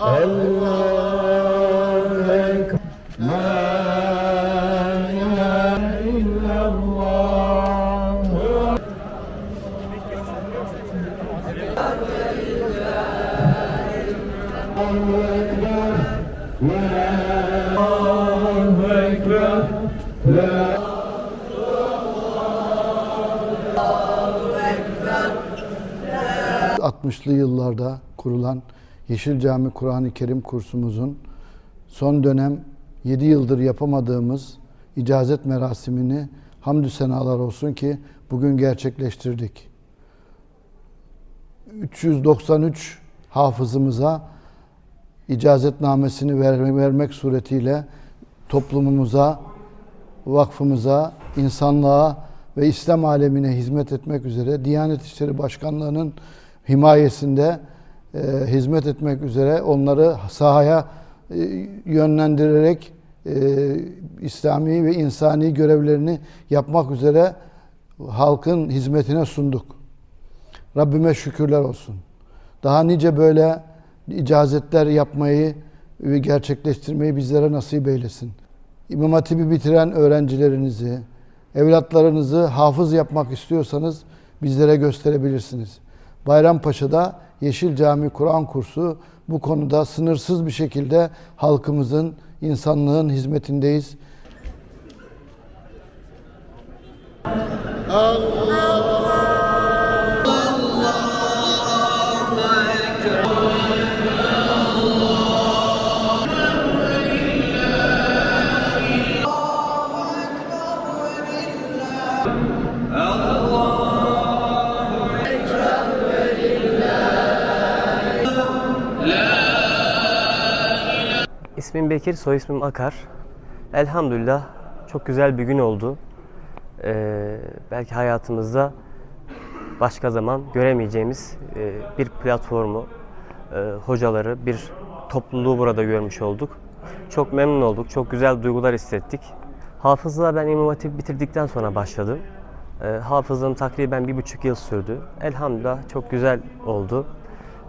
Allahu Ekber. La ilahe illallah. Allahu Ekber. Allahu Ekber. La 60'lı yıllarda kurulan Yeşil Cami Kur'an-ı Kerim kursumuzun son dönem 7 yıldır yapamadığımız icazet merasimini hamdü senalar olsun ki bugün gerçekleştirdik. 393 hafızımıza icazetnamesini ver- vermek suretiyle toplumumuza, vakfımıza, insanlığa ve İslam alemine hizmet etmek üzere Diyanet İşleri Başkanlığı'nın himayesinde e, hizmet etmek üzere onları sahaya e, yönlendirerek e, İslami ve insani görevlerini yapmak üzere halkın hizmetine sunduk. Rabbime şükürler olsun. Daha nice böyle icazetler yapmayı ve gerçekleştirmeyi bizlere nasip eylesin. İmam Hatip'i bitiren öğrencilerinizi, evlatlarınızı hafız yapmak istiyorsanız bizlere gösterebilirsiniz. Bayrampaşa'da Yeşil Cami Kur'an kursu bu konuda sınırsız bir şekilde halkımızın, insanlığın hizmetindeyiz. İsmim Bekir, soy ismim Akar. Elhamdülillah çok güzel bir gün oldu. Ee, belki hayatımızda başka zaman göremeyeceğimiz e, bir platformu, e, hocaları, bir topluluğu burada görmüş olduk. Çok memnun olduk, çok güzel duygular hissettik. Hafızlığa ben İmam Hatip bitirdikten sonra başladım. E, hafızlığım takriben bir buçuk yıl sürdü. Elhamdülillah çok güzel oldu.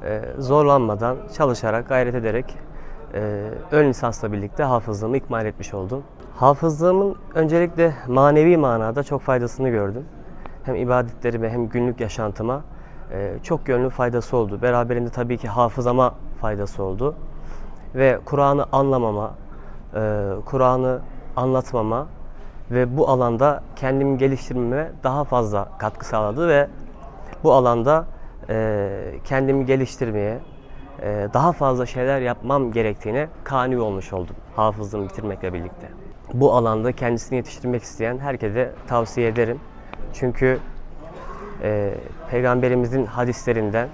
E, zorlanmadan, çalışarak, gayret ederek e, ön lisansla birlikte hafızlığımı ikmal etmiş oldum. Hafızlığımın öncelikle manevi manada çok faydasını gördüm. Hem ibadetlerime hem günlük yaşantıma e, çok yönlü faydası oldu. Beraberinde tabii ki hafızama faydası oldu. Ve Kur'an'ı anlamama, e, Kur'an'ı anlatmama ve bu alanda kendimi geliştirmeme daha fazla katkı sağladı ve bu alanda e, kendimi geliştirmeye, daha fazla şeyler yapmam gerektiğine kani olmuş oldum hafızlığımı bitirmekle birlikte. Bu alanda kendisini yetiştirmek isteyen herkese tavsiye ederim. Çünkü e, Peygamberimizin hadislerinden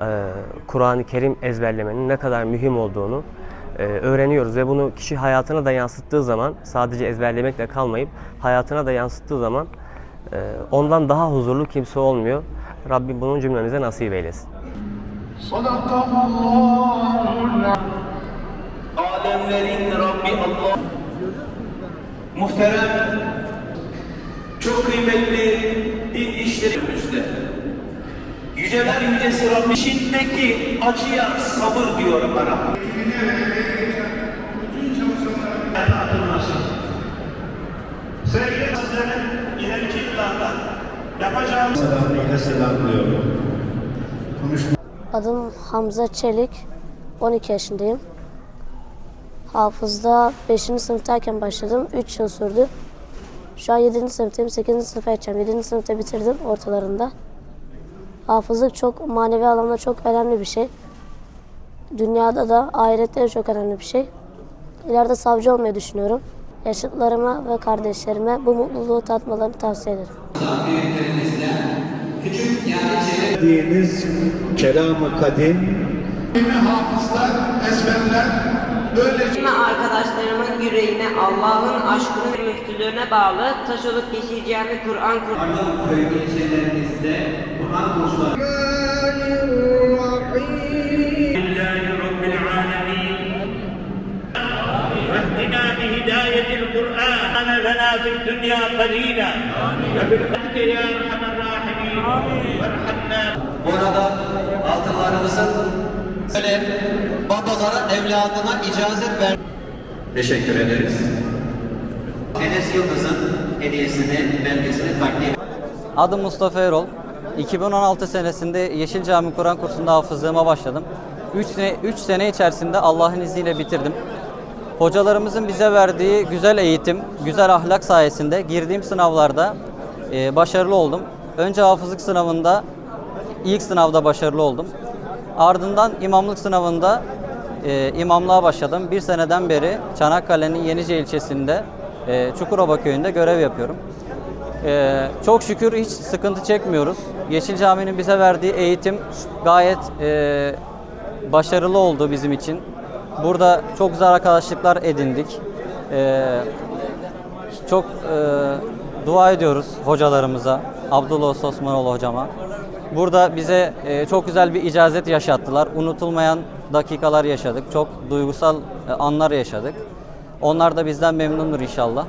e, Kur'an-ı Kerim ezberlemenin ne kadar mühim olduğunu e, öğreniyoruz ve bunu kişi hayatına da yansıttığı zaman sadece ezberlemekle kalmayıp hayatına da yansıttığı zaman e, ondan daha huzurlu kimse olmuyor. Rabbim bunun cümlemize nasip eylesin. Alemlerin Rabbi Allah. Muhterem, çok kıymetli din işlerimizde. Yüceler yücesi Rabbi içindeki acıya sabır diyor bana. Sevgili sizlerin ileriki yıllarda yapacağımız selamıyla selamlıyorum. Adım Hamza Çelik. 12 yaşındayım. Hafızda 5. sınıftayken başladım. 3 yıl sürdü. Şu an 7. sınıftayım. 8. sınıfa geçeceğim. 7. sınıfta bitirdim ortalarında. Hafızlık çok manevi anlamda çok önemli bir şey. Dünyada da ahirette de çok önemli bir şey. İleride savcı olmayı düşünüyorum. Yaşıtlarıma ve kardeşlerime bu mutluluğu tatmalarını tavsiye ederim. Diniz kelamı kadim Ve arkadaşlarımın yüreğine Allah'ın aşkını ve müftülüğüne bağlı taş olup yaşayacağımı Kur'an Kur'an köy ilçelerimizde Kur'an kursları لله رب العالمين واهدنا بهداية القرآن لنا في الدنيا قليلا وفي الآخرة يا أرحم الراحمين bu Burada atalarımızın öyle babalara evladına icazet ver. Teşekkür ederiz. Enes Yıldız'ın hediyesini, belgesini takdim Adım Mustafa Erol. 2016 senesinde Yeşil Cami Kur'an kursunda hafızlığıma başladım. 3 sene, 3 sene içerisinde Allah'ın izniyle bitirdim. Hocalarımızın bize verdiği güzel eğitim, güzel ahlak sayesinde girdiğim sınavlarda e, başarılı oldum. Önce hafızlık sınavında ilk sınavda başarılı oldum. Ardından imamlık sınavında e, imamlığa başladım. Bir seneden beri Çanakkale'nin Yenice ilçesinde e, Çukurova köyünde görev yapıyorum. Ee, çok şükür hiç sıkıntı çekmiyoruz. Yeşil Cami'nin bize verdiği eğitim gayet e, başarılı oldu bizim için. Burada çok güzel arkadaşlıklar edindik. Ee, çok e, dua ediyoruz hocalarımıza, Abdullah Osmanoğlu hocama. Burada bize e, çok güzel bir icazet yaşattılar. Unutulmayan dakikalar yaşadık. Çok duygusal e, anlar yaşadık. Onlar da bizden memnundur inşallah.